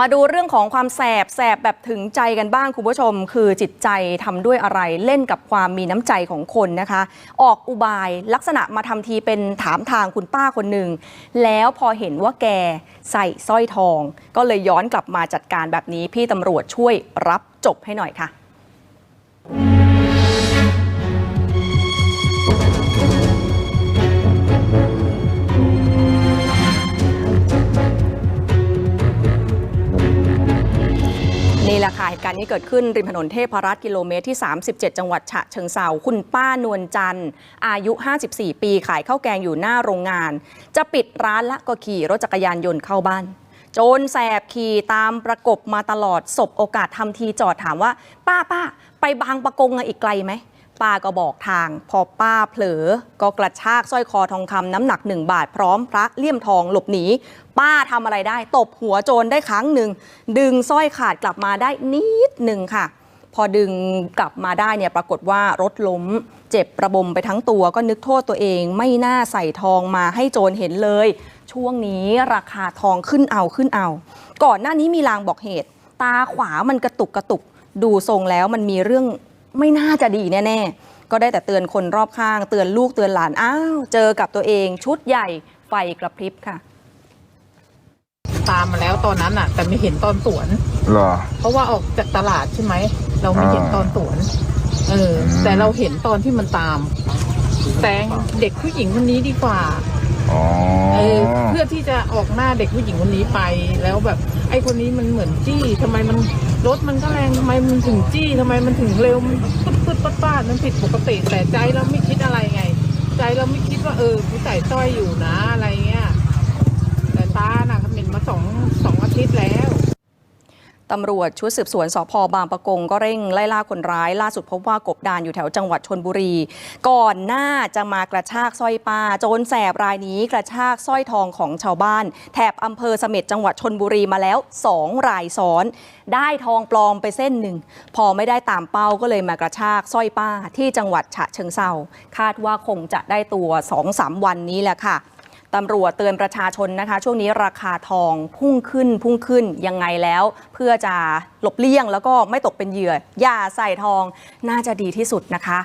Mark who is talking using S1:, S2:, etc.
S1: มาดูเรื่องของความแสบแสบแบบถึงใจกันบ้างคุณผู้ชม คือจิตใจทำด้วยอะไรเล่นกับความมีน้ำใจของคนนะคะ ออกอุบายลักษณะมาทำทีเป็นถามทางคุณป้าคนหนึ่ง แล้วพอเห็นว่าแกใส่สร้อยทอง ก็เลยย้อนกลับมาจัดการแบบนี้พี่ตำรวจช่วยรับจบให้หน่อยค่ะ นี่แหละค่ะเหตุการณ์นี้เกิดขึ้นริมถนนเทพรัตน์กิโลเมตรที่ 37 จังหวัดฉะเชิงเซาคุณป้านวลจันทร์ อายุ 54 ปีขายข้าวแกงอยู่หน้าโรงงาน จะปิดร้านละก็ขี่รถจักรยานยนต์เข้าบ้าน โจรแสบขี่ตามประกบมาตลอดศบโอกาสทำทีจอดถามว่า ป้าป้าไปบางประกงอีกไกลไหม ป้าก็บอกทาง พอป้าเผลอ ก็กระชากสร้อยคอทองคำน้ำหนักหนึ่งบาทพร้อมพระเลี่ยมทองหลบหนี ป้าทำอะไรได้ ตบหัวโจรได้ครั้งหนึ่ง ดึงสร้อยขาดกลับมาได้นิดหนึ่งค่ะ พอดึงกลับมาได้เนี่ยปรากฏว่ารถล้ม เจ็บประบมไปทั้งตัวก็นึกโทษตัวเอง ไม่น่าใส่ทองมาให้โจรเห็นเลย ช่วงนี้ราคาทองขึ้นเอาขึ้นเอา ก่อนหน้านี้มีลางบอกเหตุ ตาขวามันกระตุกกระตุกดูทรงแล้วมันมีเรื่อง ไม่น่าจะดีแน่ๆ ก็ได้แต่เตือนคนรอบข้าง เตือนลูกเตือนหลาน อ้าว เจอกับตัวเองชุดใหญ่ไฟกระพริบค่ะ
S2: ตามมาแล้วตอนนั้นอะ แต่ไม่เห็นตอนสวน
S3: เหรอ
S2: เพราะว่าออกจากตลาดใช่ไหม เราไม่เห็น
S3: อ่า
S2: ตอนสวน เออ
S3: อืม
S2: แต่เราเห็นตอนที่มันตามแซงเด็กผู้หญิงคนนี้ดีกว่า
S3: อ๋อ
S2: เออ เพื่อที่จะออกหน้าเด็กผู้หญิงคนนี้ไปแล้วแบบ ไอ้คนนี้มันเหมือนจี้ทำไมมันรถมันก็แรงทำไมมันถึงจี้ทำไมมันถึงเร็วมันปึ๊ดปึ๊ดปัดปาดมันผิดปกติแต่ใจเราไม่คิดอะไรไง ใจเราไม่คิดว่าเออกูใส่ต้อยอยู่นะอะไรเงี้ย แต่ตาน่ะเขาเป็นมาสองสองอาทิตย์แล้ว
S1: ตำรวจชุดสืบสวนสพบางปะกงก็เร่งไล่ล่าคนร้าย ล่าสุดพบว่ากบดานอยู่แถวจังหวัดชนบุรี ก่อนหน้าจะมากระชากสร้อยปลาโจรแสบรายนี้กระชากสร้อยทองของชาวบ้าน แถบอำเภอเสม็ดจังหวัดชนบุรีมาแล้ว 2 รายซ้อน ได้ทองปลอมไปเส้นหนึ่ง พอไม่ได้ตามเป้าก็เลยมากระชากสร้อยป้าที่จังหวัดฉะเชิงเซาคาดว่าคงจะได้ตัว 2-3 วันนี้แหละค่ะ ตำรวจเตือนประชาชนนะคะ ช่วงนี้ราคาทองพุ่งขึ้นพุ่งขึ้นยังไงแล้ว เพื่อจะหลบเลี่ยงแล้วก็ไม่ตกเป็นเหยื่ออย่าใส่ทองน่าจะดีที่สุดนะคะ